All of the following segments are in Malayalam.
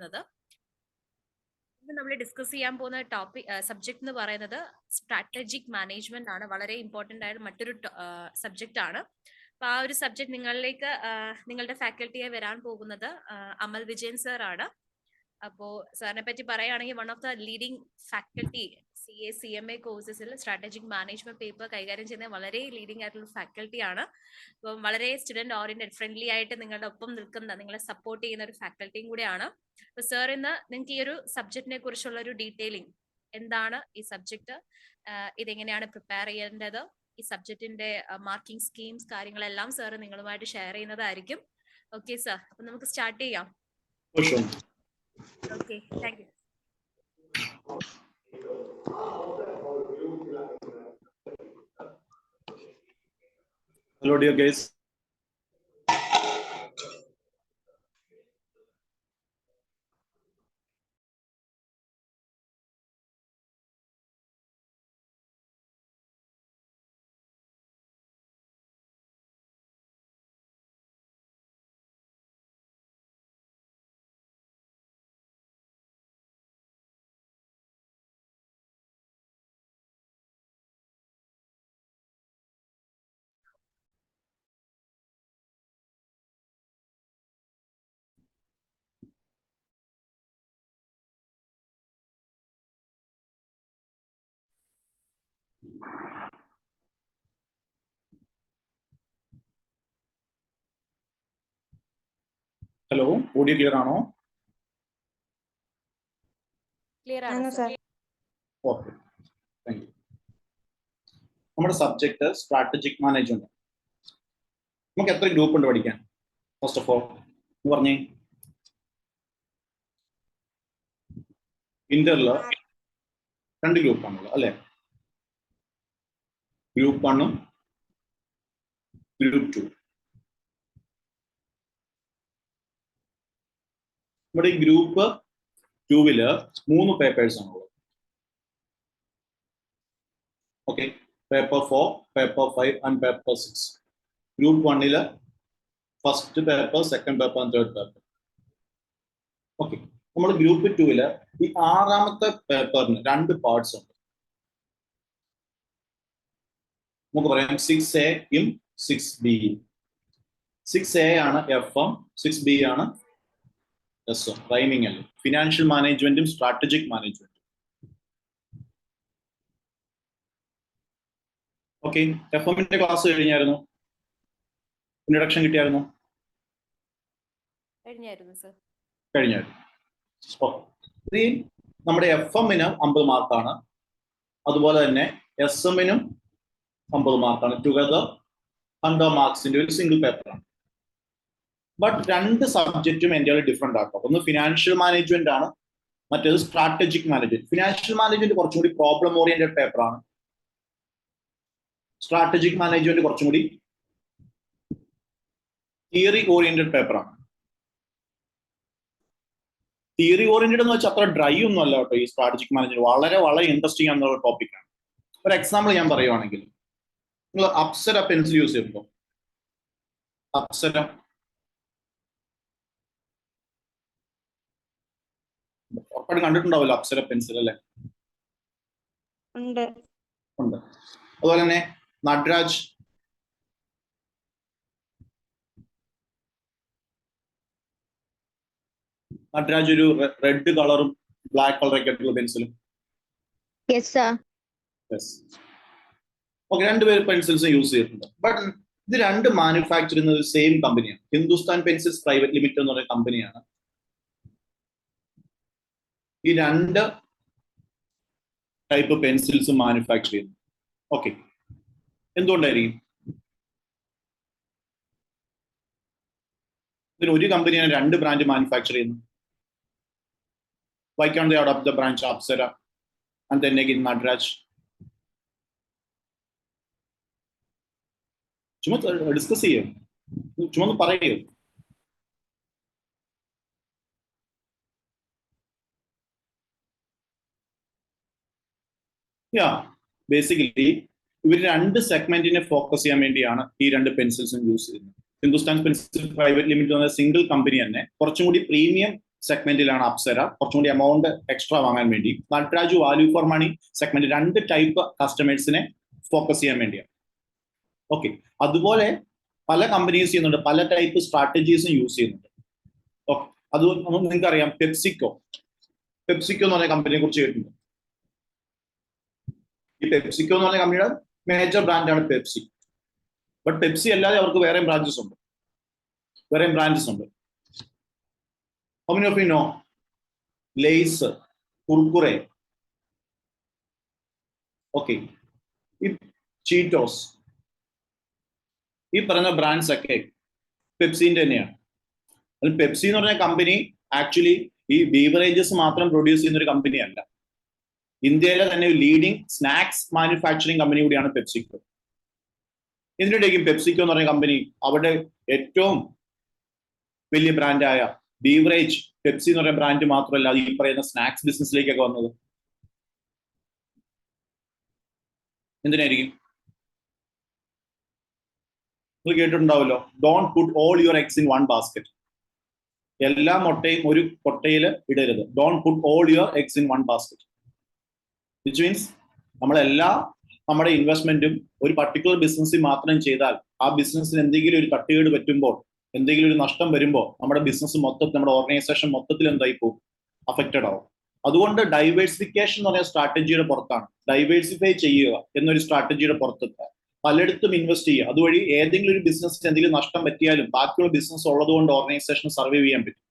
വിളിക്കുന്നത് ഇന്ന് നമ്മൾ ഡിസ്കസ് ചെയ്യാൻ പോകുന്ന ടോപ്പിക് സബ്ജക്ട് എന്ന് പറയുന്നത് സ്ട്രാറ്റജിക് മാനേജ്മെന്റ് ആണ്. വളരെ ഇമ്പോർട്ടന്റ് ആയ മറ്റൊരു സബ്ജക്റ്റ് ആണ്. അപ്പൊ ആ ഒരു സബ്ജക്ട് നിങ്ങളിലേക്ക് നിങ്ങളുടെ ഫാക്കൽറ്റിയെ വരാൻ പോകുന്നത് അമൽ വിജയൻ സർ ആണ്. അപ്പോ സാറിനെ പറ്റി പറയുകയാണെങ്കിൽ one of the leading faculty C A C M A കോഴ്സസിൽ strategic management paper കൈകാര്യം ചെയ്യുന്ന വളരെ ലീഡിംഗ് ആയിട്ടുള്ള ഫാക്കൽറ്റി ആണ്. അപ്പം വളരെ സ്റ്റുഡന്റ് ഓറിയന്റഡ് ഫ്രണ്ട്ലി ആയിട്ട് നിങ്ങളുടെ ഒപ്പം നിൽക്കുന്ന നിങ്ങളെ സപ്പോർട്ട് ചെയ്യുന്ന ഒരു ഫാക്കൽറ്റിയും കൂടെയാണ്. അപ്പൊ സാർ ഇന്ന് നിങ്ങൾക്ക് ഈ ഒരു സബ്ജക്റ്റിനെ കുറിച്ചുള്ള ഒരു ഡീറ്റെയിലിംഗ് എന്താണ് ഈ സബ്ജക്ട് ഇതെങ്ങനെയാണ് പ്രിപ്പയർ ചെയ്യേണ്ടത്? ഈ സബ്ജക്റ്റിന്റെ മാർക്കിംഗ് സ്കീംസ് കാര്യങ്ങളെല്ലാം സാർ നിങ്ങളുമായിട്ട് ഷെയർ ചെയ്യുന്നതായിരിക്കും. ഓക്കെ സാർ അപ്പൊ നമുക്ക് സ്റ്റാർട്ട് ചെയ്യാം. For sure. Okay thank you Hello, dear guys. Hello audio clear ആണോ? ക്ലിയർ ആണ് ആണ് സർ ഓക്കെ താങ്ക് യു നമ്മുടെ സബ്ജക്ട് സ്ട്രാറ്റജിക് മാനേജ്മെന്റ് നമുക്ക് എത്ര ഗ്രൂപ്പ് ഉണ്ട് പഠിക്കാൻ? ഫസ്റ്റ് ഓഫ് ഓൾ എന്ന് പറഞ്ഞേ. ഇന്റർൽ രണ്ട് ഗ്രൂപ്പ് ആണുള്ളത് അല്ലെ? ഗ്രൂപ്പ് വണ്ണും ഗ്രൂപ്പ് ടു നമ്മുടെ ഈ ഗ്രൂപ്പ് ടൂവിൽ മൂന്ന് പേപ്പേഴ്സ് ആണുള്ളത് okay paper four paper five and paper six group വണ്ണിൽ first paper second paper and third paper okay നമ്മൾ ഗ്രൂപ്പ് ടൂവിൽ ഈ ആറാമത്തെ പേപ്പറിന് രണ്ട് പാർട്സ് ഉണ്ട്. നമുക്ക് പറയാം സിക്സ് എയും സിക്സ് ബിയും സിക്സ് എ ആണ് എഫ് എം സിക്സ് ബി ആണ് റൈമിംഗ് അല്ലേ ഫിനാൻഷ്യൽ മാനേജ്മെന്റും സ്ട്രാറ്റജിക് മാനേജ്മെന്റും ഓക്കെ എഫ് എമ്മിന്റെ ക്ലാസ് കഴിഞ്ഞായിരുന്നു? ഇൻട്രഡക്ഷൻ കിട്ടിയായിരുന്നു? കഴിഞ്ഞായിരുന്നു ഇനി നമ്മുടെ എഫ് എമ്മിന് അമ്പത് മാർക്കാണ് അതുപോലെ തന്നെ എസ് എമ്മിനും അമ്പത് മാർക്കാണ് ടുഗദർ ഹൺഡ്രഡ് മാർക്സിന്റെ ഒരു സിംഗിൾ പേപ്പറാണ് ബട്ട് രണ്ട് സബ്ജക്റ്റും എന്റെ ഡിഫറെന്റ് ആക്കാം ഒന്ന് ഫിനാൻഷ്യൽ മാനേജ്മെന്റ് ആണ് മറ്റേത് സ്ട്രാറ്റജിക് മാനേജ്മെന്റ് ഫിനാൻഷ്യൽ മാനേജ്മെന്റ് കുറച്ചും കൂടി പ്രോബ്ലം ഓറിയന്റഡ് പേപ്പറാണ് സ്ട്രാറ്റജിക് മാനേജ്മെന്റ് കുറച്ചും കൂടി തിയറി ഓറിയന്റഡ് പേപ്പറാണ് തിയറി ഓറിയന്റഡ് എന്ന് വെച്ചാൽ അത്ര ഡ്രൈ ഒന്നും അല്ല കേട്ടോ ഈ സ്ട്രാറ്റജിക് മാനേജ്മെന്റ് വളരെ വളരെ ഇൻട്രസ്റ്റിംഗ് ആണെന്നുള്ള ടോപ്പിക്കാണ് ഒരു എക്സാമ്പിൾ ഞാൻ പറയുവാണെങ്കിൽ നിങ്ങൾ അപ്സര പെൻസിൽ യൂസ് ചെയ്യുമ്പോൾ അപ്സര ഉറപ്പായിട്ട് കണ്ടിട്ടുണ്ടാവില്ല അപ്സര പെൻസിൽ അല്ലെ? ഉണ്ട്. ഉണ്ട്. അതുപോലെ തന്നെ നടരാജ്. നടരാജ് ഒരു റെഡ് കളറും ബ്ലാക്ക് കളറൊക്കെ ആയിട്ടുള്ള പെൻസിലും. ഓക്കെ രണ്ടുപേര് പെൻസിൽസ് യൂസ് ചെയ്തിട്ടുണ്ട്. ബട്ട് ഇത് രണ്ട് മാനുഫാക്ചർ ചെയ്യുന്നത് സെയിം കമ്പനിയാണ് ഹിന്ദുസ്ഥാൻ പെൻസിൽസ് പ്രൈവറ്റ് ലിമിറ്റഡ് എന്ന് പറയുന്ന കമ്പനിയാണ് ഈ രണ്ട് ടൈപ്പ് പെൻസിൽസ് മാനുഫാക്ചർ ചെയ്യുന്നു ഓക്കെ എന്തുകൊണ്ടായിരിക്കും? ഇതിന് ഒരു കമ്പനിയാണ് രണ്ട് ബ്രാൻഡ് മാനുഫാക്ചർ ചെയ്യുന്നത്. Why can out of the branch Apsara and തന്നെ again നട്രാജ് ചുമ ഡിസ്കസ് ചെയ്യും. ചുമ്മാ പറയുകയോ പറയൂ. യാ ബേസിക്കലി ഇവർ രണ്ട് സെഗ്മെന്റിനെ ഫോക്കസ് ചെയ്യാൻ വേണ്ടിയാണ് ഈ രണ്ട് പെൻസിൽസും യൂസ് ചെയ്യുന്നത്. ഹിന്ദുസ്ഥാൻ പെൻസിൽ പ്രൈവറ്റ് ലിമിറ്റഡ് എന്ന സിംഗിൾ കമ്പനി തന്നെ കുറച്ചും കൂടി പ്രീമിയം സെഗ്മെന്റിലാണ് അപ്സര കുറച്ചും കൂടി എമൗണ്ട് എക്സ്ട്രാ വാങ്ങാൻ വേണ്ടി. നട്രാജു വാല്യൂ ഫോർ മണി സെഗ്മെന്റ് രണ്ട് ടൈപ്പ് കസ്റ്റമേഴ്സിനെ ഫോക്കസ് ചെയ്യാൻ വേണ്ടിയാണ്. ഓക്കെ അതുപോലെ പല കമ്പനീസ് ചെയ്യുന്നുണ്ട് പല ടൈപ്പ് സ്ട്രാറ്റജീസും യൂസ് ചെയ്യുന്നുണ്ട്. ഓക്കെ അത് നിങ്ങൾക്ക് അറിയാം പെപ്സിക്കോ പെപ്സിക്കോ എന്ന് പറഞ്ഞ കമ്പനിയെ കുറിച്ച് കേട്ടിട്ടുണ്ട്? ഈ പെപ്സിക്കോ എന്ന് പറഞ്ഞ കമ്പനിയുടെ മേജർ ബ്രാൻഡാണ് പെപ്സി. ബട്ട് പെപ്സി അല്ലാതെ അവർക്ക് വേറെയും ബ്രാഞ്ചസ് ഉണ്ട്. വേറെയും ബ്രാഞ്ചസ് ഉണ്ട്. ഹോമിനോഫിനോ ലേസ് കുർക്കുറെ ഓക്കെ ഈ ചീറ്റോസ് ഈ പറഞ്ഞ ബ്രാൻഡ്സ് ഒക്കെ പെപ്സിന്റെ തന്നെയാണ്. പെപ്സി എന്ന് പറഞ്ഞ കമ്പനി ആക്ച്വലി ഈ ബീവറേജസ് മാത്രം പ്രൊഡ്യൂസ് ചെയ്യുന്ന ഒരു കമ്പനി അല്ല. ഇന്ത്യയിലെ തന്നെ ഒരു ലീഡിംഗ് സ്നാക്സ് മാനുഫാക്ചറിങ് കമ്പനി കൂടിയാണ് പെപ്സിക്കോ ഇതിനിടയ്ക്കും പെപ്സിക്കോ എന്ന് പറഞ്ഞ കമ്പനി അവിടെ ഏറ്റവും വലിയ ബ്രാൻഡായ ബീവറേജ് പെപ്സി എന്ന് പറയുന്ന ബ്രാൻഡ് മാത്രമല്ല ഈ പറയുന്ന സ്നാക്സ് ബിസിനസ്സിലേക്കൊക്കെ വന്നത്. എന്തിനായിരിക്കും? നിങ്ങൾ കേട്ടിട്ടുണ്ടാവല്ലോ don't put all your eggs in one basket എല്ലാ മുട്ടയും ഒരു കൊട്ടയിൽ ഇടരുത്. Don't put all your eggs in one basket which means നമ്മളെല്ലാ നമ്മുടെ ഇൻവെസ്റ്റ്മെന്റും ഒരു പർട്ടിക്കുലർ ബിസിനസ്സിൽ മാത്രം ചെയ്താൽ ആ ബിസിനസ്സിന് എന്തെങ്കിലും ഒരു തട്ടുകേട് പറ്റുമ്പോൾ എന്തെങ്കിലും ഒരു നഷ്ടം വരുമ്പോൾ നമ്മുടെ ബിസിനസ് മൊത്തത്തിൽ നമ്മുടെ ഓർഗനൈസേഷൻ മൊത്തത്തിൽ എന്തായി പോകും? അഫക്റ്റഡ് ആവും. അതുകൊണ്ട് ഡൈവേഴ്സിഫിക്കേഷൻ എന്ന് പറയുന്ന സ്ട്രാറ്റജിയുടെ പുറത്താണ്. ഡൈവേഴ്സിഫൈ ചെയ്യുക എന്നൊരു സ്ട്രാറ്റജിയുടെ പുറത്തെത്തുക പലയിടത്തും ഇൻവെസ്റ്റ് ചെയ്യുക. അതുവഴി ഏതെങ്കിലും ഒരു ബിസിനസ്സിന് എന്തെങ്കിലും നഷ്ടം പറ്റിയാലും ബാക്കിയുള്ള ബിസിനസ് ഉള്ളതുകൊണ്ട് ഓർഗനൈസേഷൻ സർവൈവ് ചെയ്യാൻ പറ്റും.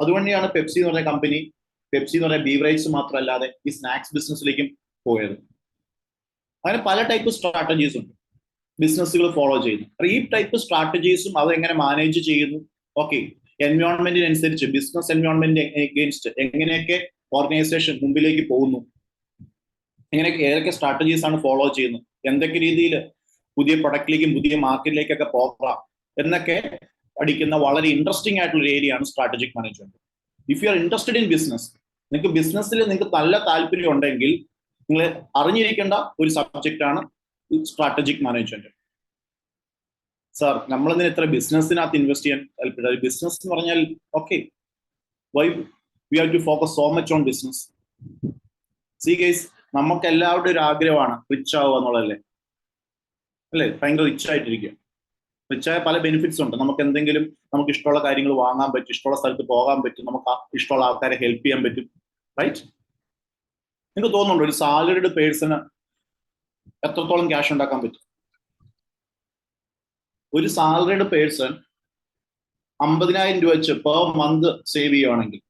അതുകൊണ്ടാണ് പെപ്സി എന്ന് പറഞ്ഞ കമ്പനി പെപ്സി എന്ന് പറയുന്ന ബീവറേജ് മാത്രമല്ലാതെ ഈ സ്നാക്സ് ബിസിനസ്സിലേക്കും പോയത്. അങ്ങനെ പല ടൈപ്പ് സ്ട്രാറ്റജീസ് ഉണ്ട്. ബിസിനസ്സുകൾ ഫോളോ ചെയ്യുന്നു. അപ്പൊ ഈ ടൈപ്പ് സ്ട്രാറ്റജീസും അത് എങ്ങനെ മാനേജ് ചെയ്യുന്നു? ഓക്കെ എൻവയോൺമെന്റിനനുസരിച്ച് ബിസിനസ് എൻവയോൺമെന്റ് എഗെയിൻസ്റ്റ് എങ്ങനെയൊക്കെ ഓർഗനൈസേഷൻ മുമ്പിലേക്ക് പോകുന്നു? എങ്ങനെയൊക്കെ ഏതൊക്കെ സ്ട്രാറ്റജീസ് ആണ് ഫോളോ ചെയ്യുന്നത് എന്തൊക്കെ രീതിയിൽ പുതിയ പ്രൊഡക്റ്റിലേക്കും പുതിയ മാർക്കറ്റിലേക്കൊക്കെ പോകാം? എന്നൊക്കെ പഠിക്കുന്ന വളരെ ഇൻട്രസ്റ്റിംഗ് ആയിട്ടുള്ള ഒരു ഏരിയ ആണ് strategic management if you are interested in business നിങ്ങൾക്ക് ബിസിനസ്സിൽ നിങ്ങൾക്ക് നല്ല താല്പര്യം ഉണ്ടെങ്കിൽ നിങ്ങൾ അറിഞ്ഞിരിക്കേണ്ട ഒരു സബ്ജക്റ്റ് ആണ് സ്ട്രാറ്റജിക് മാനേജ്മെന്റ് സാർ നമ്മളെന്തിന് ഇത്ര ബിസിനസ്സിനകത്ത് ഇൻവെസ്റ്റ് ചെയ്യാൻ താല്പര്യം ബിസിനസ് എന്ന് പറഞ്ഞാൽ okay why we have to focus so much on business see guys നമുക്ക് എല്ലാവരുടെയും ഒരു ആഗ്രഹമാണ് റിച്ച് ആവുക എന്നുള്ളതല്ലേ? അല്ലേ? ഭയങ്കര റിച്ച് ആയിട്ടിരിക്കുക. റിച്ച് ആയ പല ബെനിഫിറ്റ്സ് ഉണ്ട്. നമുക്ക് എന്തെങ്കിലും നമുക്ക് ഇഷ്ടമുള്ള കാര്യങ്ങൾ വാങ്ങാൻ പറ്റും ഇഷ്ടമുള്ള സ്ഥലത്ത് പോകാൻ പറ്റും നമുക്ക് ഇഷ്ടമുള്ള ആൾക്കാരെ ഹെൽപ്പ് ചെയ്യാൻ പറ്റും. റൈറ്റ് നിങ്ങൾക്ക് തോന്നുന്നുണ്ടോ ഒരു സാലറിഡ് പേഴ്സണ് എത്രത്തോളം ക്യാഷ് ഉണ്ടാക്കാൻ പറ്റും? ഒരു സാലറിഡ് പേഴ്സൺ അമ്പതിനായിരം രൂപ വെച്ച് പെർ മന്ത് സേവ് ചെയ്യുവാണെങ്കിൽ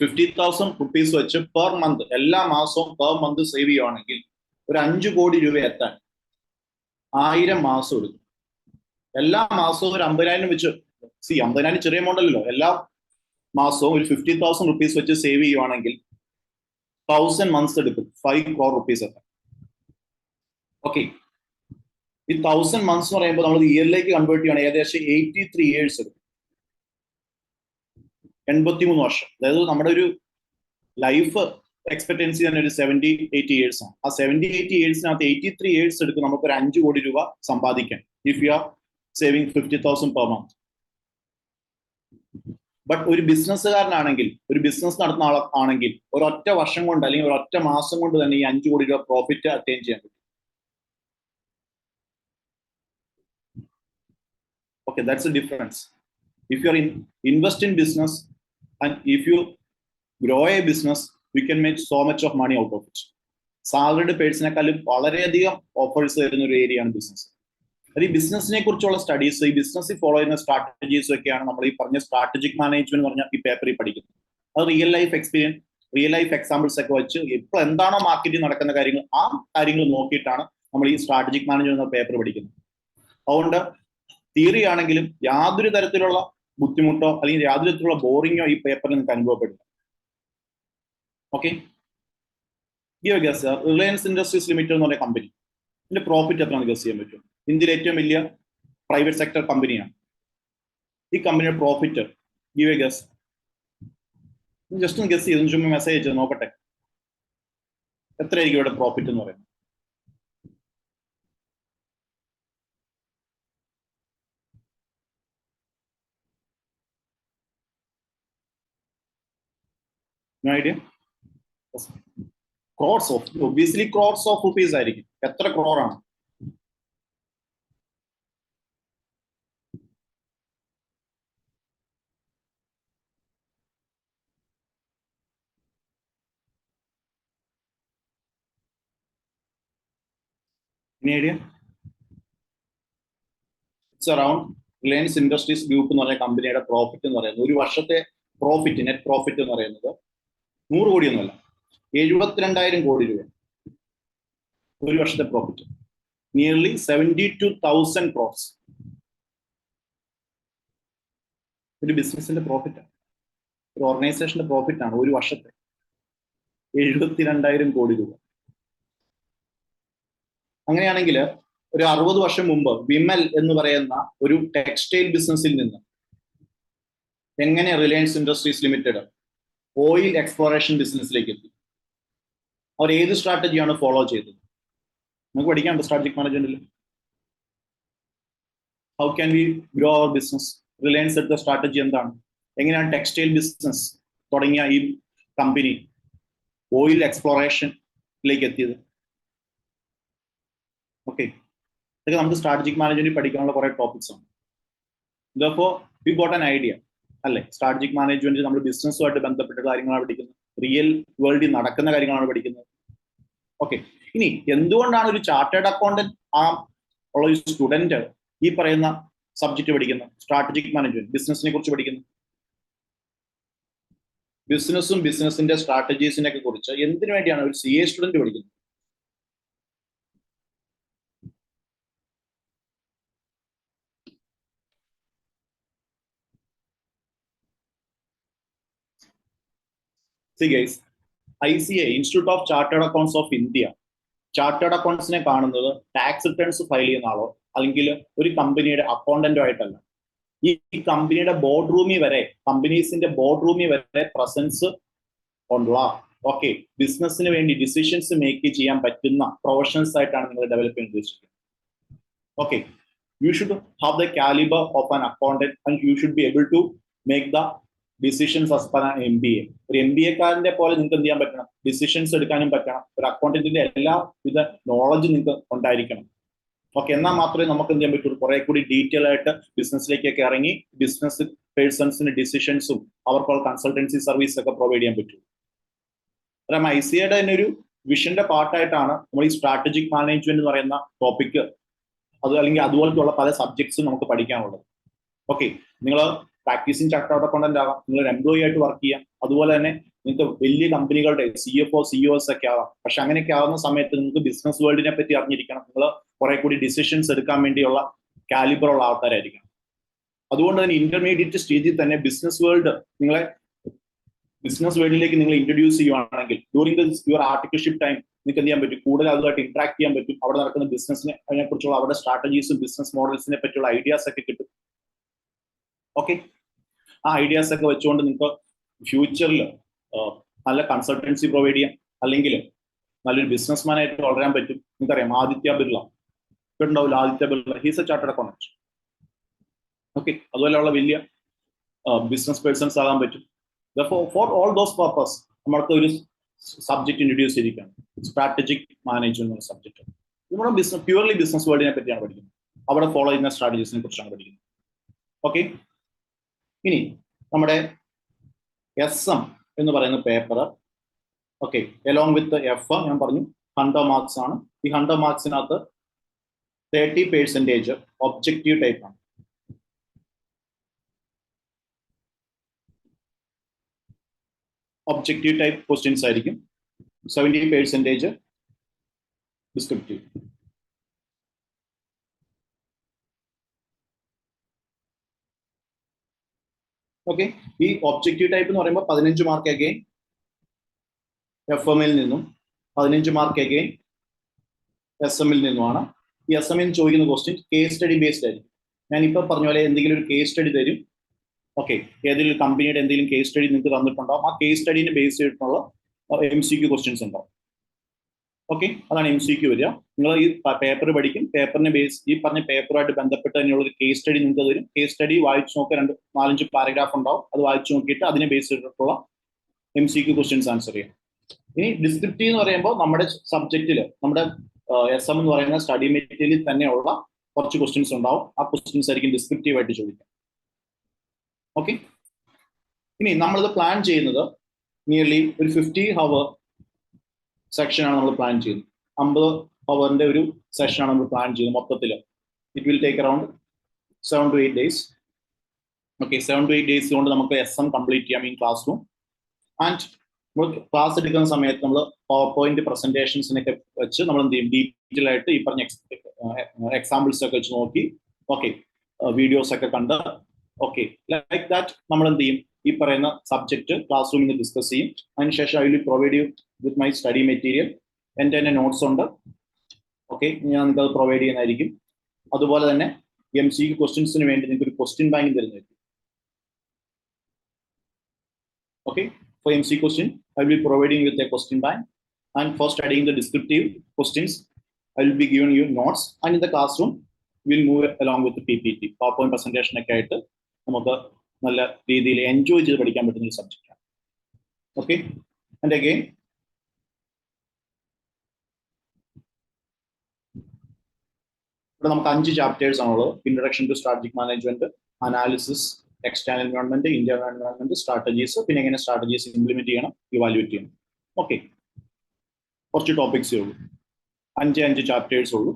ഫിഫ്റ്റി തൗസൻഡ് റുപ്പീസ് വെച്ച് പെർ മന്ത് എല്ലാ മാസവും പെർ മന്ത് സേവ് ചെയ്യുവാണെങ്കിൽ ഒരു അഞ്ചു കോടി രൂപ എത്താൻ ആയിരം മാസം എടുക്കും. എല്ലാ മാസവും ഒരു അമ്പതിനായിരം വെച്ച് സി അമ്പതിനായിരം ചെറിയ എമൗണ്ട് അല്ലല്ലോ എല്ലാ മാസവും ഒരു ഫിഫ്റ്റി തൗസൻഡ് റുപ്പീസ് വെച്ച് സേവ് ചെയ്യുവാണെങ്കിൽ തൗസൻഡ് മന്ത്സ് എടുക്കും. ഫൈവ് ക്രോർ റുപ്പീസ് ഒക്കെ. ഓക്കെ ഈ തൗസൻഡ് മന്ത്സ് എന്ന് പറയുമ്പോൾ നമ്മൾ ഇയറിലേക്ക് കൺവേർട്ട് ചെയ്യണം ഏകദേശം എയ്റ്റി ത്രീ ഇയേഴ്സ് എടുക്കും. എൺപത്തിമൂന്ന് വർഷം. അതായത് നമ്മുടെ ഒരു ലൈഫ് എക്സ്പെക്ടൻസി തന്നെ ഒരു സെവന്റി എയ്റ്റി ഇയേഴ്സ് ആണ്. ആ സെവന്റി എയ്റ്റി ഇയേഴ്സിനകത്ത് എയ്റ്റി ത്രീ ഇയേഴ്സ് എടുക്കും നമുക്ക് ഒരു അഞ്ച് കോടി രൂപ സമ്പാദിക്കാൻ if you are saving fifty thousand per month but ഒരു ബിസിനസ്സുകാരനാണെങ്കിൽ ഒരു ബിസിനസ് നടത്തുന്ന ആൾ ആണെങ്കിൽ ഒരൊറ്റ വർഷം കൊണ്ട് അല്ലെങ്കിൽ ഒരൊറ്റ മാസം കൊണ്ട് തന്നെ ഈ അഞ്ചു കോടി രൂപ പ്രോഫിറ്റ് അറ്റൈൻ ചെയ്യാൻ പറ്റും. Okay that's the difference. If you in invest in business and if you grow a business we can make so much of money out of it. Salaried പേഴ്സിനെക്കാളും വളരെയധികം ഓഫേഴ്സ് തരുന്ന ഒരു ഏരിയ ആണ് ബിസിനസ് അത് ഈ ബിസിനസിനെ കുറിച്ചുള്ള സ്റ്റഡീസ് ഈ ബിസിനസ് ഫോളോ ചെയ്യുന്ന സ്ട്രാറ്റജീസ് ഒക്കെയാണ് നമ്മൾ ഈ പറഞ്ഞ സ്ട്രാറ്റജിക് മാനേജ്മെന്റ് പറഞ്ഞ ഈ പേപ്പറിൽ പഠിക്കുന്നത്. അത് real life experience real life examples ഒക്കെ വെച്ച് ഇപ്പോൾ എന്താണോ മാർക്കറ്റിൽ നടക്കുന്ന കാര്യങ്ങൾ ആ കാര്യങ്ങൾ നോക്കിയിട്ടാണ് നമ്മൾ ഈ സ്ട്രാറ്റജിക് മാനേജ്മെന്റ് എന്ന പേപ്പർ പഠിക്കുന്നത്. അതുകൊണ്ട് തിയറി ആണെങ്കിലും യാതൊരു തരത്തിലുള്ള ബുദ്ധിമുട്ടോ അല്ലെങ്കിൽ യാതൊരു തരത്തിലുള്ള ബോറിങ്ങോ ഈ പേപ്പറിൽ നിങ്ങൾക്ക് അനുഭവപ്പെടില്ല okay guess Reliance Industries Limited എന്ന് പറഞ്ഞ കമ്പനി ഇതിന്റെ പ്രോഫിറ്റ് എത്രയാണ് ഗസ് ചെയ്യാൻ പറ്റും ഇന്ത്യയിലെ ഏറ്റവും വലിയ പ്രൈവറ്റ് സെക്ടർ കമ്പനിയാണ് ഈ കമ്പനിയുടെ profit give a guess just ഒന്ന് ഗസ് ചെയ്തു ചുമ്മാ മെസ്സേജ് അയച്ചത് നോക്കട്ടെ. എത്രയായിരിക്കും ഇവിടെ പ്രോഫിറ്റ് എന്ന് പറയുന്നത്? No idea crores of obviously crores of rupees ആയിരിക്കും. എത്ര ക്രോറാണ് Any idea? It's around Reliance Industries group എന്ന് പറഞ്ഞ കമ്പനിയുടെ പ്രോഫിറ്റ് എന്ന് പറയുന്നത്. ഒരു വർഷത്തെ പ്രോഫിറ്റ് നെറ്റ് പ്രോഫിറ്റ് എന്ന് പറയുന്നത് നൂറ് കോടിയൊന്നുമല്ല. എഴുപത്തിരണ്ടായിരം കോടി രൂപ. ഒരു വർഷത്തെ profit nearly seventy two thousand crores ഒരു ബിസിനസിന്റെ പ്രോഫിറ്റ് ഒരു ഓർഗനൈസേഷന്റെ പ്രോഫിറ്റ് ആണ് ഒരു വർഷത്തെ. എഴുപത്തിരണ്ടായിരം കോടി രൂപ. അങ്ങനെയാണെങ്കിൽ ഒരു അറുപത് വർഷം മുമ്പ് വിമൽ എന്ന് പറയുന്ന ഒരു ടെക്സ്റ്റൈൽ ബിസിനസ്സിൽ നിന്ന് എങ്ങനെ Reliance Industries Limited oil exploration ബിസിനസ്സിലേക്ക് എത്തി? അവർ ഏത് സ്ട്രാറ്റജിയാണ് ഫോളോ ചെയ്തത്? നമുക്ക് പഠിക്കാനുണ്ട് സ്ട്രാറ്റജിക് മാനേജ്മെന്റിൽ how can we grow our business Reliance എടുത്ത സ്ട്രാറ്റജി എന്താണ്? എങ്ങനെയാണ് ടെക്സ്റ്റൈൽ ബിസിനസ് തുടങ്ങിയ ഈ കമ്പനി ഓയിൽ എക്സ്പ്ലോറേഷനിലേക്ക് എത്തിയത്? ഓക്കെ ഇതൊക്കെ നമുക്ക് സ്ട്രാറ്റജിക് മാനേജ്മെന്റ് പഠിക്കാനുള്ള കുറെ ടോപ്പിക്സ് ഉണ്ട്. ഇതപ്പോ വി ഗോട്ട് ആൻ ഐഡിയ അല്ലെ? സ്ട്രാറ്റജിക് മാനേജ്മെന്റ് നമ്മൾ ബിസിനസ്സുമായിട്ട് ബന്ധപ്പെട്ട കാര്യങ്ങളാണ് പഠിക്കുന്നത്. റിയൽ വേൾഡിൽ നടക്കുന്ന കാര്യങ്ങളാണ് പഠിക്കുന്നത്. ഓക്കെ ഇനി എന്തുകൊണ്ടാണ് ഒരു ചാർട്ടേഡ് അക്കൗണ്ടന്റ് ആ ഉള്ള ഒരു സ്റ്റുഡന്റ് ഈ പറയുന്ന സബ്ജക്ട് പഠിക്കുന്നത്? സ്ട്രാറ്റജിക് മാനേജ്മെന്റ് ബിസിനസിനെ കുറിച്ച് പഠിക്കുന്നു ബിസിനസ്സും ബിസിനസിന്റെ സ്ട്രാറ്റജീസിനെ ഒക്കെ കുറിച്ച് എന്തിനു വേണ്ടിയാണ് ഒരു സി എ സ്റ്റുഡന്റ് പഠിക്കുന്നത്? See guys I C A institute of chartered accounts of India chartered അക്കൗണ്ട്സിനെ കാണുന്നത് ടാക്സ് റിട്ടേൺസ് ഫയൽ ചെയ്യുന്ന ആളോ അല്ലെങ്കിൽ ഒരു കമ്പനിയുടെ അക്കൗണ്ടന്റോ ആയിട്ടല്ല. ഈ കമ്പനിയുടെ ബോർഡ് റൂമിൽ വരെ കമ്പനീസിന്റെ ബോർഡ് റൂമിൽ വരെ പ്രസൻസ് ഉള്ള ഓക്കെ ബിസിനസ്സിന് വേണ്ടി ഡിസിഷൻസ് മേക്ക് ചെയ്യാൻ പറ്റുന്ന പ്രൊഫഷണൽസ് ആയിട്ടാണ് നിങ്ങൾ ഡെവലപ്പ് ചെയ്യാൻ ഉദ്ദേശിക്കുന്നത്. Okay you should have the calibre of an accountant and you should be able to make the decisions as per M B A ഒരു എം ബി എക്കാരന്റെ പോലെ നിങ്ങൾക്ക് എന്ത് ചെയ്യാൻ പറ്റണം? ഡിസിഷൻസ് എടുക്കാനും പറ്റണം. ഒരു അക്കൗണ്ടന്റിന്റെ എല്ലാവിധ നോളജ് നിങ്ങൾക്ക് ഉണ്ടായിരിക്കണം. ഓക്കെ എന്നാൽ മാത്രമേ നമുക്ക് എന്ത് ചെയ്യാൻ പറ്റുള്ളൂ കുറെ കൂടി ഡീറ്റെയിൽ ആയിട്ട് ബിസിനസ്സിലേക്കൊക്കെ ഇറങ്ങി ബിസിനസ് പേഴ്സൺസിന് ഡിസിഷൻസും അവർക്കുള്ള കൺസൾട്ടൻസി സർവീസ് ഒക്കെ പ്രൊവൈഡ് ചെയ്യാൻ പറ്റുള്ളൂ കാരണം ഐ സി ഐയുടെ തന്നെ ഒരു വിഷന്റെ പാർട്ടായിട്ടാണ് നമ്മൾ ഈ സ്ട്രാറ്റജിക് മാനേജ്മെന്റ് എന്ന് പറയുന്ന ടോപ്പിക്ക് അത് അല്ലെങ്കിൽ അതുപോലത്തെ പല സബ്ജക്ട്സും നമുക്ക് പഠിക്കാനുള്ളത്. ഓക്കെ നിങ്ങൾ പ്രാക്ടീസിങ് ചാർട്ടേഡ് അക്കൗണ്ടന്റ് ആവാം നിങ്ങൾ എംപ്ലോയി ആയിട്ട് വർക്ക് ചെയ്യാം. അതുപോലെ തന്നെ നിങ്ങൾക്ക് വലിയ കമ്പനികളുടെ സി എഫ് ഒ സിഇഒസ് ഒക്കെ ആവാം. പക്ഷെ അങ്ങനെയൊക്കെ ആവുന്ന സമയത്ത് നിങ്ങൾക്ക് ബിസിനസ് വേൾഡിനെ പറ്റി അറിഞ്ഞിരിക്കണം. നിങ്ങൾ കുറെ കൂടി ഡിസിഷൻസ് എടുക്കാൻ വേണ്ടിയുള്ള കാലിബറുള്ള ആൾക്കാരായിരിക്കണം. അതുകൊണ്ട് തന്നെ ഇന്റർമീഡിയറ്റ് സ്റ്റേജിൽ തന്നെ ബിസിനസ് വേൾഡ് നിങ്ങളെ ബിസിനസ് വേൾഡിലേക്ക് നിങ്ങൾ ഇൻട്രൊഡ്യൂസ് ചെയ്യുവാണെങ്കിൽ during the your articleship time നിങ്ങൾക്ക് എന്ത് ചെയ്യാൻ പറ്റും? കൂടുതൽ അതുമായിട്ട് ഇന്ററാക്ട് ചെയ്യാൻ പറ്റും. അവിടെ നടക്കുന്ന ബിസിനസിനെ അതിനെക്കുറിച്ചുള്ള അവരുടെ സ്ട്രാറ്റജീസും ബിസിനസ് മോഡൽസിനെ പറ്റിയുള്ള ഐഡിയാസ് ഒക്കെ കിട്ടും. ഓക്കെ ആ ഐഡിയാസ് ഒക്കെ വെച്ചുകൊണ്ട് നിങ്ങൾക്ക് ഫ്യൂച്ചറിൽ നല്ല കൺസൾട്ടൻസി പ്രൊവൈഡ് ചെയ്യാം. അല്ലെങ്കിൽ നല്ലൊരു ബിസിനസ്മാൻ ആയിട്ട് വളരാൻ പറ്റും. നിങ്ങൾക്കറിയാം ആദിത്യ ബിർള. ഉണ്ടാവില്ല Aditya Birla? He's a chartered accountant okay അതുപോലെയുള്ള വലിയ ബിസിനസ് പേഴ്സൺസ് ആകാൻ പറ്റും. ഫോർ ഓൾ ദോസ് പർപ്പസ് നമ്മൾക്ക് ഒരു സബ്ജക്ട് ഇൻട്രൊഡ്യൂസ് ചെയ്തിരിക്കുകയാണ്. സ്ട്രാറ്റജിക് മാനേജ്മെന്റ് സബ്ജക്ട് നമ്മുടെ ബിസിനസ് പ്യൂർലി ബിസിനസ് വേൾഡിനെ പറ്റിയാണ് പഠിക്കുന്നത്. അവിടെ ഫോളോ ചെയ്യുന്ന സ്ട്രാറ്റജീസിനെ കുറിച്ചാണ് പഠിക്കുന്നത്. ഓക്കെ ഇനി നമ്മുടെ എസ് എം എന്ന് പറയുന്ന paper okay along with F ഞാൻ പറഞ്ഞു ഹൺഡ്രഡ് മാർക്സ് ആണ്. ഈ ഹൺഡ്രഡ് മാർക്സിനകത്ത് തേർട്ടി പേഴ്സന്റേജ് ഒബ്ജക്റ്റീവ് ടൈപ്പ് ആണ്. ഒബ്ജക്റ്റീവ് ടൈപ്പ് ക്വസ്റ്റ്യൻസ് ആയിരിക്കും. സെവന്റി പേഴ്സന്റേജ് ഡിസ്ക്രിപ്റ്റീവ് ഓക്കെ ഈ ഒബ്ജക്റ്റീവ് ടൈപ്പ് എന്ന് പറയുമ്പോൾ പതിനഞ്ച് മാർക്ക് അഗെയിൻ എഫ് എം എമ്മിൽ നിന്നും പതിനഞ്ച് മാർക്ക് അഗെയിൻ എസ് എം എമ്മിൽ നിന്നുമാണ്. ഈ എസ് എം എൽ ചോദിക്കുന്ന ക്വസ്റ്റ്യൻ കേസ് സ്റ്റഡി ബേസ്ഡ് ആയിരിക്കും. ഞാനിപ്പോൾ പറഞ്ഞ പോലെ എന്തെങ്കിലും ഒരു കേസ് സ്റ്റഡി തരും. ഓക്കെ ഏതെങ്കിലും കമ്പനിയുടെ എന്തെങ്കിലും കേസ് സ്റ്റഡി നിങ്ങൾക്ക് തന്നിട്ടുണ്ടാവും. ആ കേസ് സ്റ്റഡീനെ ബേസ് ചെയ്തിട്ടുള്ള എം സി ക്യു ക്വസ്റ്റ്യൻസ് ഉണ്ടാവും. ഓക്കെ അതാണ് എം സി ക്യു വരിക. നിങ്ങൾ ഈ പേപ്പർ പഠിക്കും. പേപ്പറിനെ ബേസ് ഈ പറഞ്ഞ പേപ്പറുമായിട്ട് ബന്ധപ്പെട്ട് തന്നെയുള്ള ഒരു കേസ് സ്റ്റഡി നിങ്ങൾക്ക് തരും കേസ് സ്റ്റഡി വായിച്ചു നോക്കുക. രണ്ട് നാലഞ്ച് പാരഗ്രാഫ് ഉണ്ടാവും. അത് വായിച്ചു നോക്കിയിട്ട് അതിനെ ബേസ് ചെയ്തിട്ടുള്ള M C Q questions answer ചെയ്യാം ഇനി ഡിസ്ക്രിപ്റ്റീവ് എന്ന് പറയുമ്പോൾ നമ്മുടെ സബ്ജക്റ്റിൽ നമ്മുടെ എസ് എം എന്ന് പറയുന്ന സ്റ്റഡി മെറ്റീരിയലിൽ തന്നെയുള്ള കുറച്ച് ക്വസ്റ്റ്യൻസ് ഉണ്ടാവും. ആ ക്വസ്റ്റ്യൻസ് ആയിരിക്കും ഡിസ്ക്രിപ്റ്റീവ് ആയിട്ട് ചോദിക്കാം ഓക്കെ ഇനി നമ്മളിത് പ്ലാൻ ചെയ്യുന്നത് നിയർലി ഒരു ഫിഫ്റ്റി ഹവർ സെക്ഷനാണ് നമ്മൾ പ്ലാൻ ചെയ്യുന്നത്. അമ്പത് പവറിന്റെ ഒരു സെഷനാണ് നമ്മൾ പ്ലാൻ ചെയ്യുന്നത് മൊത്തത്തിൽ it will take around seven to eight days okay seven to eight days കൊണ്ട് നമുക്ക് എസ് എം കംപ്ലീറ്റ് ചെയ്യാം ഈ ക്ലാസ് റൂം ആൻഡ് നമ്മൾ ക്ലാസ് എടുക്കുന്ന സമയത്ത് നമ്മൾ പവർ പോയിന്റ് പ്രസന്റേഷൻസിനൊക്കെ വെച്ച് നമ്മൾ എന്ത് ചെയ്യും? ഡീറ്റെയിൽ ആയിട്ട് ഈ പറഞ്ഞ എക്സാമ്പിൾസ് ഒക്കെ വെച്ച് നോക്കി. ഓക്കെ വീഡിയോസ് ഒക്കെ കണ്ട്. ഓക്കെ ലൈക്ക് ദാറ്റ് നമ്മൾ എന്ത് ചെയ്യും? ഈ പറയുന്ന സബ്ജക്ട് ക്ലാസ് റൂമിൽ നിന്ന് ഡിസ്കസ് ചെയ്യും അതിനുശേഷം I will provide you with my study material എന്റെ തന്നെ നോട്ട്സ് ഉണ്ട് ഓക്കെ ഞാൻ നിങ്ങൾക്ക് അത് പ്രൊവൈഡ് ചെയ്യുന്നതായിരിക്കും അതുപോലെ തന്നെ എം സി ക്വസ്റ്റ്യൻസിന് വേണ്ടി നിങ്ങൾക്ക് ഒരു ക്വസ്റ്റ്യൻ ബാങ്ക് തരുന്നതായിരിക്കും okay for mc question i will be providing you with a question bank and for studying the descriptive questions i will be giving you notes and in the classroom we'll move along with the ppt powerpoint presentation ഒക്കെ ആയിട്ട് നമുക്ക് നല്ല രീതിയിൽ എൻജോയ് ചെയ്ത് പഠിക്കാൻ പറ്റുന്ന ഒരു സബ്ജക്റ്റാണ് ഓക്കെ ആൻഡ് അഗെയിൻ ഇവിടെ നമുക്ക് അഞ്ച് ചാപ്റ്റേഴ്സ് ആണുള്ളത്. Introduction to strategic management analysis external environment internal environment strategies പിന്നെ എങ്ങനെ സ്ട്രാറ്റജീസ് ഇംപ്ലിമെന്റ് ചെയ്യണം ഇവാലുവേറ്റ് ചെയ്യണം. ഓക്കെ കുറച്ച് ടോപ്പിക്സേ ഉള്ളൂ. അഞ്ച് അഞ്ച് ചാപ്റ്റേഴ്സ് ഉള്ളൂ.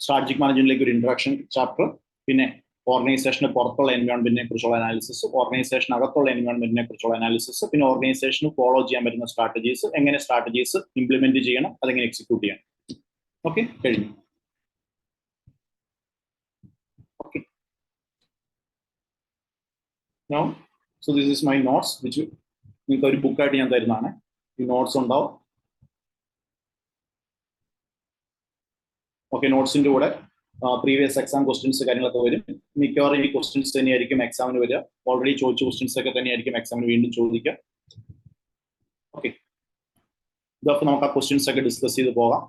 സ്ട്രാറ്റജിക് മാനേജ്മെന്റിലേക്ക് ഒരു ഇൻട്രഡക്ഷൻ ചാപ്റ്റർ പിന്നെ ഓർഗനൈസേഷന് പുറത്തുള്ള എൻവയോൺമെന്റിനെ കുറിച്ചുള്ള അനാലിസിസ് ഓർഗനൈസേഷൻ അകത്തുള്ള എൻവയോൺമെന്റിനെ കുറിച്ചുള്ള അനാലിസിസ് പിന്നെ ഓർഗനൈസേഷന് ഫോളോ ചെയ്യാൻ പറ്റുന്ന സ്ട്രാറ്റജീസ് എങ്ങനെ സ്ട്രാറ്റജീസ് ഇംപ്ലിമെന്റ് ചെയ്യണം അതെങ്ങനെ എക്സിക്യൂട്ട് ചെയ്യണം. ഓക്കെ കഴിഞ്ഞു. Okay no so this is my notes which നിങ്ങൾക്ക് ഒരു ബുക്കായിട്ട് ഞാൻ തരുന്നതാണ്. ഈ നോട്ട്സ് ഉണ്ടാവും. ഓക്കെ നോട്ട്സിന്റെ കൂടെ പ്രീവിയസ് എക്സാം ക്വസ്റ്റ്യൻസ് കാര്യങ്ങളൊക്കെ വരും. മിക്കവാറും ഈ ക്വസ്റ്റ്യൻസ് തന്നെയായിരിക്കും എക്സാമിന് വരിക. ഓൾറെഡി ചോദിച്ച ക്വസ്റ്റ്യൻസ് ഒക്കെ തന്നെയായിരിക്കും എക്സാമിന് വീണ്ടും ചോദിക്കുക. ഓക്കെ ഇതൊക്കെ നമുക്ക് ആ ക്വസ്റ്റ്യൻസ് ഒക്കെ ഡിസ്കസ് ചെയ്ത് പോകാം.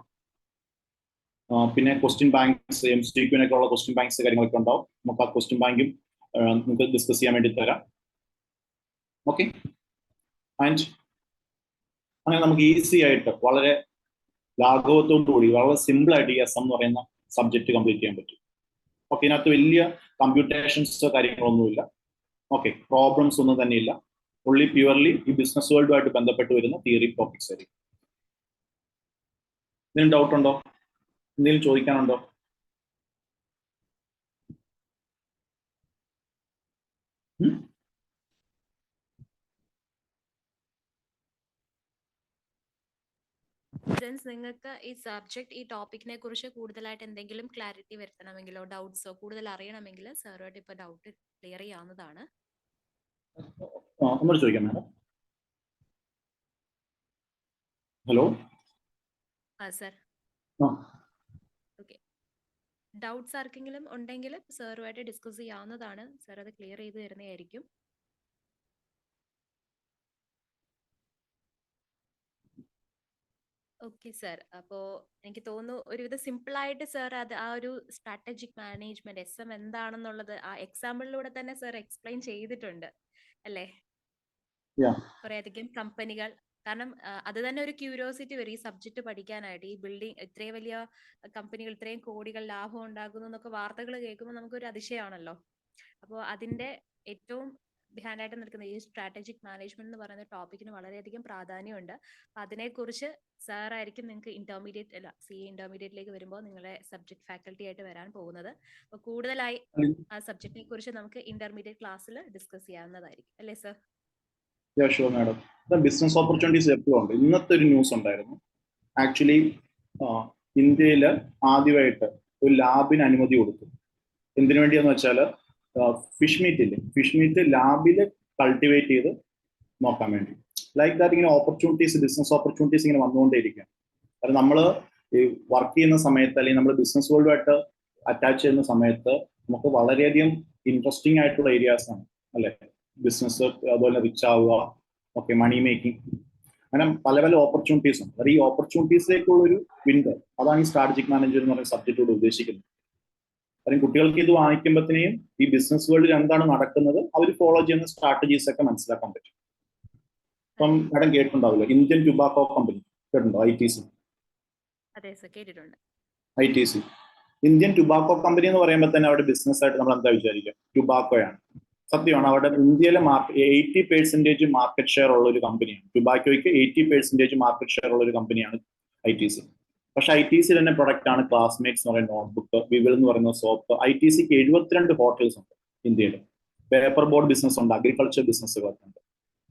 പിന്നെ ക്വസ്റ്റ്യൻ ബാങ്ക്സ് എം സി ക്യൂനൊക്കെ ഉള്ള ക്വസ്റ്റ്യൻ ബാങ്ക്സ് കാര്യങ്ങളൊക്കെ ഉണ്ടാവും. നമുക്ക് ആ ക്വസ്റ്റ്യൻ ബാങ്കും നമുക്ക് ഡിസ്കസ് ചെയ്യാൻ വേണ്ടി തരാം. ഓക്കെ ആൻഡ് അങ്ങനെ നമുക്ക് ഈസി ആയിട്ട് വളരെ ലാഘവത്തോടു കൂടി വളരെ സിമ്പിൾ ആയിട്ട് ഈ എം എന്ന് പറയുന്ന സബ്ജക്ട് കംപ്ലീറ്റ് ചെയ്യാൻ പറ്റും. ഓക്കെ ഇതിനകത്ത് വലിയ കമ്പ്യൂട്ടേഷൻസോ കാര്യങ്ങളൊന്നുമില്ല. ഓക്കെ പ്രോബ്ലംസ് ഒന്നും തന്നെയില്ല. ഫുള്ളി പ്യുവർലി ഈ ബിസിനസ് വേൾഡുമായിട്ട് ബന്ധപ്പെട്ട് വരുന്ന തിയറി ടോപ്പിക്സ് ആയിരിക്കും. എന്തെങ്കിലും ഡൗട്ട് ഉണ്ടോ? എന്തെങ്കിലും ചോദിക്കാനുണ്ടോ? സ്റ്റുഡൻസ് നിങ്ങൾക്ക് ഈ സബ്ജക്ട് ഈ ടോപ്പിക്കിനെ കുറിച്ച് കൂടുതലായിട്ട് എന്തെങ്കിലും ക്ലാരിറ്റി വരുത്തണമെങ്കിലോ ഡൗട്ട്സോ കൂടുതൽ അറിയണമെങ്കിൽ സാറുമായിട്ട് ഇപ്പൊ ഡൗട്ട് ക്ലിയർ ചെയ്യാവുന്നതാണ്. ഹലോ ആ സർ. ഓക്കെ ഡൗട്ട്സ് ആർക്കെങ്കിലും ഉണ്ടെങ്കിൽ സാറുമായിട്ട് ഡിസ്കസ് ചെയ്യാവുന്നതാണ്. സാർ അത് ക്ലിയർ ചെയ്ത് തരുന്നതായിരിക്കും. ഓക്കെ സർ അപ്പോ എനിക്ക് തോന്നുന്നു ഒരുവിധം സിമ്പിൾ ആയിട്ട് സർ അത് ആ ഒരു സ്ട്രാറ്റജിക് മാനേജ്മെന്റ് എസ് എം എന്താണെന്നുള്ളത് ആ എക്സാമ്പിളിലൂടെ തന്നെ സർ എക്സ്പ്ലെയിൻ ചെയ്തിട്ടുണ്ട്. അല്ലേ? കുറേയധികം കുറെ അധികം കമ്പനികൾ കാരണം അത് തന്നെ ഒരു ക്യൂരിയോസിറ്റി വരും ഈ സബ്ജക്ട് പഠിക്കാനായിട്ട്. ഈ ബിൽഡിംഗ് ഇത്രയും വലിയ കമ്പനികൾ ഇത്രയും കോടികൾ ലാഭം ഉണ്ടാകുന്നു എന്നൊക്കെ വാർത്തകൾ കേൾക്കുമ്പോൾ നമുക്കൊരു അതിശയമാണല്ലോ. അപ്പോൾ അതിന്റെ ഏറ്റവും ബിഹാൻഡ് ആയിട്ട് നിൽക്കുന്ന ഈ സ്ട്രാറ്റജിക് മാനേജ്മെന്റ് എന്ന് പറയുന്ന ടോപ്പിക്കിന് വളരെയധികം പ്രാധാന്യമുണ്ട്. അപ്പൊ അതിനെക്കുറിച്ച് സാർ ആയിരിക്കും നിങ്ങൾക്ക് ഇന്റർമീഡിയറ്റ് അല്ല സി ഇന്റർമീഡിയറ്റിലേക്ക് വരുമ്പോൾ നിങ്ങളെ സബ്ജക്ട് ഫാക്കൽറ്റി ആയിട്ട് വരാൻ പോകുന്നത്. അപ്പൊ കൂടുതലായി ആ സബ്ജക്റ്റിനെ കുറിച്ച് നമുക്ക് ഇന്റർമീഡിയറ്റ് ക്ലാസ്സിൽ ഡിസ്കസ് ചെയ്യാവുന്നതായിരിക്കും. അല്ലേ സർ മാഡം ബിസിനസ് ഓപ്പർച്യൂണിറ്റീസ് എപ്പോഴും ഉണ്ട്. ഇന്നത്തെ ഒരു ന്യൂസ് ഉണ്ടായിരുന്നു. ആക്ച്വലി ഇന്ത്യയിൽ ആദ്യമായിട്ട് ഒരു ലാബിന് അനുമതി കൊടുത്തു. എന്തിനു വേണ്ടിയെന്ന് വെച്ചാൽ ഫിഷ് മീറ്റ് ഇല്ലേ? ഫിഷ് മീറ്റ് ലാബിൽ കൾട്ടിവേറ്റ് ചെയ്ത് നോക്കാൻ വേണ്ടി. ലൈക്ക് ദാറ്റ് ഇങ്ങനെ ഓപ്പർച്യൂണിറ്റീസ് ബിസിനസ് ഓപ്പർച്യൂണിറ്റീസ് ഇങ്ങനെ വന്നുകൊണ്ടേയിരിക്കുക കാരണം നമ്മൾ ഈ വർക്ക് ചെയ്യുന്ന സമയത്ത് അല്ലെങ്കിൽ നമ്മൾ ബിസിനസ് വേൾഡുമായിട്ട് അറ്റാച്ച് ചെയ്യുന്ന സമയത്ത് നമുക്ക് വളരെയധികം ഇൻട്രസ്റ്റിംഗ് ആയിട്ടുള്ള ഏരിയാസ് ആണ് അല്ലെ? ബിസിനസ് അതുപോലെ റിച്ച് ആവുക ഓക്കെ മണി മേക്കിംഗ് അങ്ങനെ പല പല ഓപ്പർച്യൂണിറ്റീസ് ഉണ്ട്. അത് ഈ ഓപ്പർച്യൂണിറ്റീസിലേക്കുള്ള ഒരു വിൻഡോ അതാണ് ഈ സ്ട്രാറ്റജിക് മാനേജർ എന്ന് പറയുന്ന സബ്ജക്റ്റോട് ഉദ്ദേശിക്കുന്നത്. കാര്യം കുട്ടികൾക്ക് ഇത് വാങ്ങിക്കുമ്പോഴത്തേനും ഈ ബിസിനസ് വേൾഡിൽ എന്താണ് നടക്കുന്നത് അവർ ഫോളോ ചെയ്യുന്ന സ്ട്രാറ്റജീസ് ഒക്കെ മനസ്സിലാക്കാൻ പറ്റും. ഇപ്പം മാഡം കേട്ടിട്ടുണ്ടാവില്ല? ഇന്ത്യൻ ടുബാക്കോ കമ്പനി കേട്ടിട്ടുണ്ടോ? I T C I T C Indian tobacco company എന്ന് പറയുമ്പോൾ തന്നെ അവിടെ ബിസിനസ് ആയിട്ട് നമ്മൾ എന്താ വിചാരിക്കുക? ടുബാക്കോയാണ് സത്യമാണ് അവിടെ ഇന്ത്യയിലെ market eighty percentage market share ഉള്ള ഒരു കമ്പനിയാണ് ടുബാക്കോയ്ക്ക് എയ്റ്റി പെർസെന്റേജ് മാർക്കറ്റ് ഷെയർ ഉള്ള ഒരു കമ്പനിയാണ് ഐ ടി സി പക്ഷെ ഐ ടി സി തന്നെ പ്രൊഡക്റ്റ് ആണ് ക്ലാസ്മേറ്റ്സ് എന്ന് പറയുന്ന നോട്ട്ബുക്ക് വിവിൾ എന്ന് പറയുന്ന സോപ്പ് ഐ ടി സിക്ക് എഴുപത്തിരണ്ട് ഹോട്ടൽസ് ഉണ്ട് ഇന്ത്യയിൽ പേപ്പർ ബോർഡ് ബിസിനസ് ഉണ്ട് അഗ്രികൾച്ചർ ബിസിനസ്സുകളൊക്കെ ഉണ്ട്.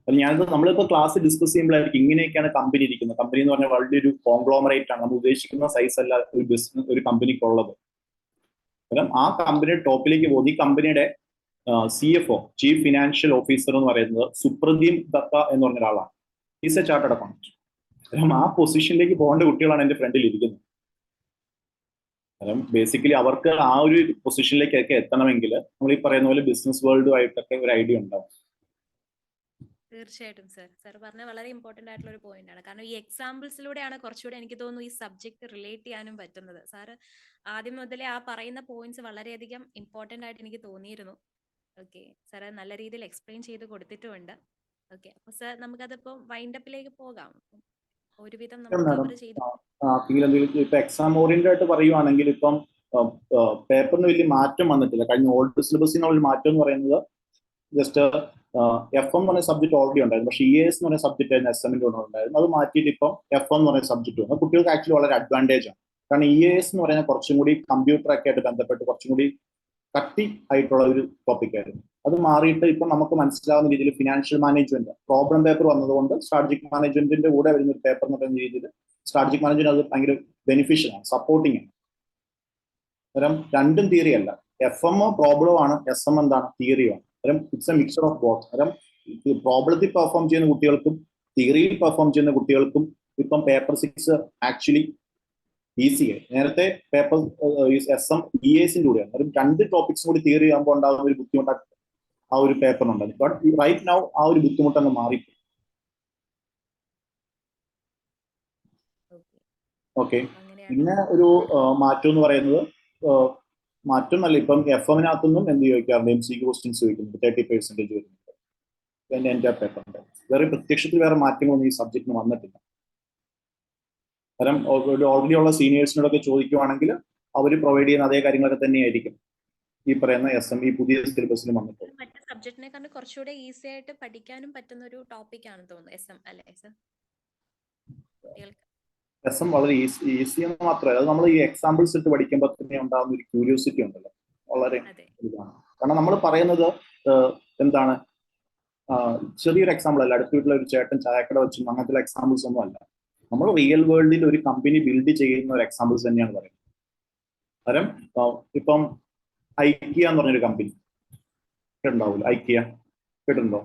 അപ്പൊ ഞാനത് നമ്മളിപ്പോ ക്ലാസ് ഡിസ്കസ് ചെയ്യുമ്പോഴായിരിക്കും ഇങ്ങനെയൊക്കെയാണ് കമ്പനി ഇരിക്കുന്നത്. കമ്പനി എന്ന് പറഞ്ഞാൽ വളരെ ഒരു കോൺഗ്ലോമറേറ്റ് ആണ്. നമ്മൾ ഉദ്ദേശിക്കുന്ന സൈസ് അല്ല ഒരു ബിസിനസ് ഒരു കമ്പനിക്കുള്ളത് അപ്പം ആ കമ്പനിയുടെ ടോപ്പിലേക്ക് പോകും. ഈ കമ്പനിയുടെ C F O chief financial officer എന്ന് പറയുന്നത് സുപ്രദീം ദത്ത എന്ന് പറഞ്ഞ ഒരാളാണ് ഈസ് എ ചാർട്ടഡ് അക്കൗണ്ട് കാരണം ആ പൊസിഷനിലേക്ക് പോകേണ്ട കുട്ടികളാണ് എന്റെ ഫ്രണ്ടിൽ ഇരിക്കുന്നത്. കാരണം ബേസിക്കലി അവർക്ക് ആ ഒരു പൊസിഷനിലേക്കൊക്കെ എത്തണമെങ്കിൽ നമ്മൾ ഈ പറയുന്ന പോലെ ബിസിനസ് വേൾഡുമായിട്ടൊക്കെ ഒരു ഐഡിയ ഉണ്ടാവും. തീർച്ചയായിട്ടും സർ സർ പറഞ്ഞ വളരെ ഇമ്പോർട്ടന്റ് ആയിട്ടുള്ള ഒരു പോയിന്റ് ആണ്. കാരണം ഈ എക്സാമ്പിൾസിലൂടെയാണ് കുറച്ചുകൂടെ എനിക്ക് തോന്നുന്നു ഈ സബ്ജക്ട് റിലേറ്റ് ചെയ്യാനും പറ്റുന്നത്. സാറ് ആദ്യം മുതലേ ആ പറയുന്ന പോയിന്റ്സ് വളരെയധികം ഇമ്പോർട്ടന്റ് ആയിട്ട് എനിക്ക് തോന്നിയിരുന്നു. ഓക്കെ സാർ നല്ല രീതിയിൽ എക്സ്പ്ലെയിൻ ചെയ്ത് കൊടുത്തിട്ടുമുണ്ട്. ഓക്കെ അപ്പൊ സർ നമുക്കതിപ്പോ വൈൻഡപ്പിലേക്ക് പോകാം. ഒരുവിധം ഇപ്പൊ എക്സാം ഓറിയന്റഡ് ആയിട്ട് പറയുവാണെങ്കിൽ ഇപ്പം പേപ്പറിന് വലിയ മാറ്റം വന്നിട്ടില്ല. കഴിഞ്ഞ ഓൾഡ് സിലബസിൽ നിന്നുള്ള മാറ്റം എന്ന് പറയുന്നത് ജസ്റ്റ് എഫ് എം എന്ന് പറയുന്ന സബ്ജക്ട് ഓൾറെഡി ഉണ്ടായിരുന്നു. പക്ഷേ ഇ എസ് എന്ന് പറയുന്ന സബ്ജക്ട് ആയിരുന്നു എസ് എമ്മിന്റെ ഉണ്ടായിരുന്നു അത് മാറ്റിയിട്ട് ഇപ്പം എഫ് എം എന്ന് പറയുന്ന സബ്ജക്ട് വന്നു കുട്ടികൾക്ക് ആക്ച്വലി വളരെ അഡ്വാന്റേജ് ആണ്. കാരണം ഇ എസ് എന്ന് പറയുന്ന കുറച്ചും കൂടി കമ്പ്യൂട്ടർ ഒക്കെ ആയിട്ട് ബന്ധപ്പെട്ട് കുറച്ചും കൂടി കട്ടി ആയിട്ടുള്ള ഒരു ടോപ്പിക് ആയിരുന്നു. അത് മാറിയിട്ട് ഇപ്പം നമുക്ക് മനസ്സിലാവുന്ന രീതിയിൽ ഫിനാൻഷ്യൽ മാനേജ്മെന്റ് പ്രോബ്ലം പേപ്പർ വന്നതുകൊണ്ട് സ്ട്രാറ്റജിക് മാനേജ്മെന്റിന്റെ കൂടെ വരുന്ന ഒരു പേപ്പർ എന്ന് പറയുന്ന രീതിയിൽ സ്ട്രാറ്റജിക് മാനേജ്മെന്റ് അത് ഭയങ്കര ബെനിഫിഷ്യൽ ആണ് സപ്പോർട്ടിങ് ആണ്. അന്നേരം രണ്ടും തിയറി അല്ല. എഫ് എം ഒ പ്രോബ്ലം ആണ് എസ് എം എന്താണ്? തിയറിയാണ് അന്നേരം it's a mixer of both അന്നേരം പ്രോബ്ലത്തിൽ പെർഫോം ചെയ്യുന്ന കുട്ടികൾക്കും തിയറിയിൽ പെർഫോം ചെയ്യുന്ന കുട്ടികൾക്കും ഇപ്പം പേപ്പർ സിക്സ് ആക്ച്വലി ഈസി ആയി. നേരത്തെ പേപ്പർ എസ് എം ഇ എസിന്റെ കൂടെയാണ്. രണ്ട് ടോപ്പിക്സും കൂടി തിയറി ആകുമ്പോൾ ഉണ്ടാകുന്ന ഒരു ബുദ്ധിമുട്ട് ആ ഒരു പേപ്പറിനുണ്ടായിരുന്നു ബട്ട് റൈറ്റ് നൗ ആ ഒരു ബുദ്ധിമുട്ട് അങ്ങ് മാറി ഓക്കെ ഓക്കെ പിന്നെ ഒരു മാറ്റം എന്ന് പറയുന്നത് മാറ്റം അല്ല ഇപ്പം എഫ് എമ്മിനകത്തൊന്നും എന്ത് ചോദിക്കാറുണ്ട്? എം സി ക്വസ്റ്റ്യൻസ് ചോദിക്കുന്നുണ്ട്. തേർട്ടി പെർസെന്റേജ് വരുന്നുണ്ട്. പിന്നെ എന്റെ പേപ്പറിന്റെ വേറെ പ്രത്യക്ഷത്തിൽ വേറെ മാറ്റങ്ങളൊന്നും ഈ സബ്ജക്റ്റിന് വന്നിട്ടില്ല. കാരണം ഓൾറെഡി ഉള്ള സീനിയേഴ്സിനോടൊക്കെ ചോദിക്കുവാണെങ്കിൽ അവർ പ്രൊവൈഡ് ചെയ്യുന്ന അതേ കാര്യങ്ങളൊക്കെ തന്നെയായിരിക്കും. ഈ പറയുന്ന എസ് എം ഈ പുതിയ സിലബസിൽ വന്നിട്ടുണ്ട് മറ്റേ സബ്ജക്റ്റിനെ കുറച്ചുകൂടെ ഈസി ആയിട്ട് പഠിക്കാനും പറ്റുന്ന ഒരു ടോപ്പിക് ആണ് തോന്നുന്നു എസ് എം അല്ലേ എസ് എം വളരെ ഈസി ഈസി എന്ന് മാത്രമല്ല അത് നമ്മൾ ഈ എക്സാമ്പിൾസ് ഇട്ട് പഠിക്കുമ്പോൾ തന്നെ ഉണ്ടാകുന്ന ഒരു ക്യൂരിയോസിറ്റി ഉണ്ടല്ലോ. വളരെ ഇതാണ്. കാരണം നമ്മൾ പറയുന്നത് എന്താണ്? ചെറിയൊരു എക്സാമ്പിൾ അല്ല അടുത്ത വീട്ടിലെ ഒരു ചേട്ടൻ ചായക്കട വെച്ചും അങ്ങനത്തെ എക്സാമ്പിൾസ് ഒന്നും അല്ല. നമ്മൾ റിയൽ വേൾഡിൽ ഒരു കമ്പനി ബിൽഡ് ചെയ്യുന്ന ഒരു എക്സാമ്പിൾസ് തന്നെയാണ് പറയുന്നത്. കാരണം ഇപ്പം ഐക്കിയ എന്ന് പറഞ്ഞൊരു കമ്പനി കേട്ടിട്ടുണ്ടാവില്ല ഐക്കിയ കേട്ടിട്ടുണ്ടോ?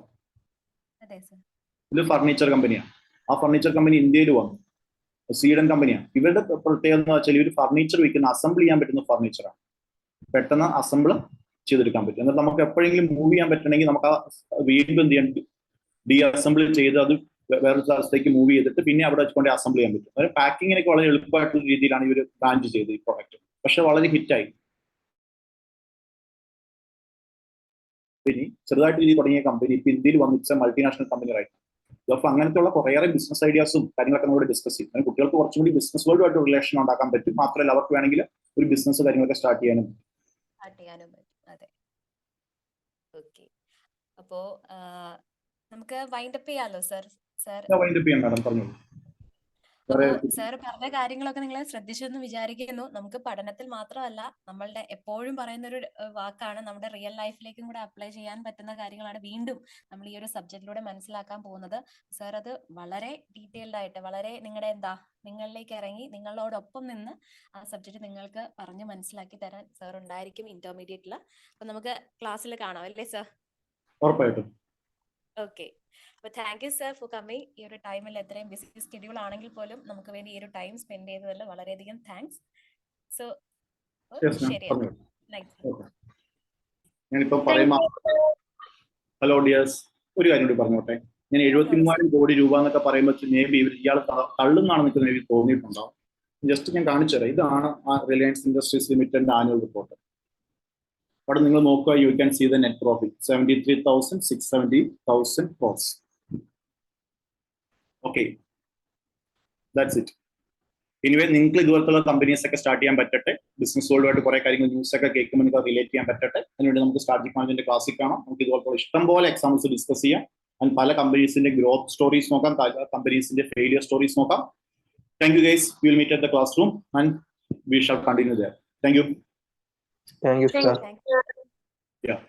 ഇത് ഫർണിച്ചർ കമ്പനിയാണ് ആ. ഫർണിച്ചർ കമ്പനി ഇന്ത്യയിൽ വന്നു. സ്വീഡൻ കമ്പനിയാണ് ഇവരുടെ പ്രത്യേകത എന്ന് വെച്ചാൽ ഇവർ ഫർണിച്ചർ വിൽക്കുന്ന അസംബിൾ ചെയ്യാൻ പറ്റുന്ന ഫർണിച്ചറാണ് പെട്ടെന്ന് അസംബിൾ ചെയ്തെടുക്കാൻ പറ്റും. എന്നിട്ട് നമുക്ക് എപ്പോഴെങ്കിലും മൂവ് ചെയ്യാൻ പറ്റണമെങ്കിൽ നമുക്ക് ആ വീണ്ടും എന്ത് ചെയ്യാൻ ഡി അസംബിൾ ചെയ്ത് അത് വേറൊരു സ്ഥലത്തേക്ക് മൂവ് ചെയ്തിട്ട് പിന്നെ അവിടെ വെച്ചുകൊണ്ട് അസംബിൾ ചെയ്യാൻ പറ്റും. അതായത് പാക്കിങ്ങിനൊക്കെ വളരെ എളുപ്പമായിട്ടുള്ള രീതിയിലാണ് ഇവർ ബ്രാഞ്ച് ചെയ്തത് ഈ പ്രോഡക്റ്റ് പക്ഷെ വളരെ ഹിറ്റായി കമ്പനി ചെറുതായിട്ട് രീതിയിൽ തുടങ്ങിയ കമ്പനി ഇപ്പൊ ഇന്ത്യയിൽ വന്നിച്ച മൾട്ടിനാഷണൽ കമ്പനി റൈറ്റ് അപ്പൊ അങ്ങനത്തെയുള്ള കുറേയേറെ ബിസിനസ് ഐഡിയാസും കാര്യങ്ങളൊക്കെ നമ്മൾ ഡിസ്കസ് ചെയ്യും. അങ്ങനെ കുട്ടികൾക്ക് കുറച്ചും കൂടി ബിസിനസ് വേൾഡുമായിട്ട് റിലേഷൻ ഉണ്ടാക്കാൻ പറ്റും. മാത്രമല്ല അവർക്ക് വേണമെങ്കിൽ ഒരു ബിസിനസ് കാര്യങ്ങളൊക്കെ സ്റ്റാർട്ട് ചെയ്യാനും അപ്പോ നമുക്ക് വൈൻഡപ്പ് ചെയ്യാലോ സർ സർ വൈൻഡ് ചെയ്യാം മാഡം പറഞ്ഞോളൂ. സാർ പറഞ്ഞ കാര്യങ്ങളൊക്കെ നിങ്ങൾ ശ്രദ്ധിച്ചെന്ന് വിചാരിക്കുന്നു. നമുക്ക് പഠനത്തിൽ മാത്രമല്ല നമ്മളുടെ എപ്പോഴും പറയുന്ന ഒരു വാക്കാണ് നമ്മുടെ റിയൽ ലൈഫിലേക്കും കൂടെ അപ്ലൈ ചെയ്യാൻ പറ്റുന്ന കാര്യങ്ങളാണ് വീണ്ടും നമ്മൾ ഈ ഒരു സബ്ജക്റ്റിലൂടെ മനസ്സിലാക്കാൻ പോകുന്നത്. സാർ അത് വളരെ ഡീറ്റെയിൽഡ് ആയിട്ട് വളരെ നിങ്ങളുടെ എന്താ നിങ്ങളിലേക്ക് ഇറങ്ങി നിങ്ങളോടൊപ്പം നിന്ന് ആ സബ്ജക്റ്റ് നിങ്ങൾക്ക് പറഞ്ഞ് മനസ്സിലാക്കി തരാൻ സാർ ഉണ്ടായിരിക്കും ഇന്റർമീഡിയറ്റിൽ അപ്പൊ നമുക്ക് ക്ലാസ്സിൽ കാണാം അല്ലേ സാർ? ഉറപ്പായിട്ടും. ഓക്കെ അപ്പൊ thank you sir for coming ഈ ഒരു ടൈമിൽ എത്രയും ബിസി സ്കെഡ്യൂൾ ആണെങ്കിൽ പോലും നമുക്ക് വേണ്ടി ഈ ഒരു ടൈം സ്പെൻഡ് ചെയ്തതിൽ വളരെയധികം താങ്ക്സ് സോ. ശരി Okay. ഞാനിപ്പോ പറയുമ്പോ ഹലോ ഡിയേഴ്സ് ഒരു കാര്യം കൂടി പറഞ്ഞോട്ടെ. ഞാൻ എഴുപത്തി മൂവായിരം കോടി രൂപ എന്നൊക്കെ പറയുമ്പോൾ മേ ബി ഇവർ ഇയാൾ തള്ളുന്നാണെന്ന് എനിക്ക് തോന്നിയിട്ടുണ്ടാവും ജസ്റ്റ് ഞാൻ കാണിച്ചു തരാം ഇതാണ് ആ റിലയൻസ് ഇൻഡസ്ട്രീസ് ലിമിറ്റഡിന്റെ ആനുവൽ റിപ്പോർട്ട് അവിടെ നിങ്ങൾ നോക്കുക you can see the net profit seventy three thousand six seventy thousand crores okay that's it anyway നിങ്ങൾക്ക് ഇതുപോലത്തുള്ള കമ്പനീസ് ഒക്കെ സ്റ്റാർട്ട് ചെയ്യാൻ പറ്റട്ടെ. ബിസിനസ് വേൾഡുമായിട്ട് കുറെ കാര്യങ്ങൾ ന്യൂസ് ഒക്കെ കേൾക്കുമ്പോൾ നിങ്ങൾക്ക് റിലേറ്റ് ചെയ്യാൻ പറ്റട്ടെ. അതിനുവേണ്ടി നമുക്ക് സ്ട്രാറ്റജിക് മാനേജ്മെന്റ് ക്ലാസ്സിൽ കാണാം. നമുക്ക് ഇതുപോലെ ഇഷ്ടം പോലെ എക്സാമ്പിൾസ് ഡിസ്കസ് ചെയ്യാം. ആൻഡ് പല കമ്പനീസിന്റെ ഗ്രോത്ത് സ്റ്റോറീസ് നോക്കാം. കമ്പനീസിന്റെ ഫെയിലിയർ സ്റ്റോറീസ് നോക്കാം. Thank you guys will meet at the classroom and we shall continue there thank you Thank you, sir. You. Yeah.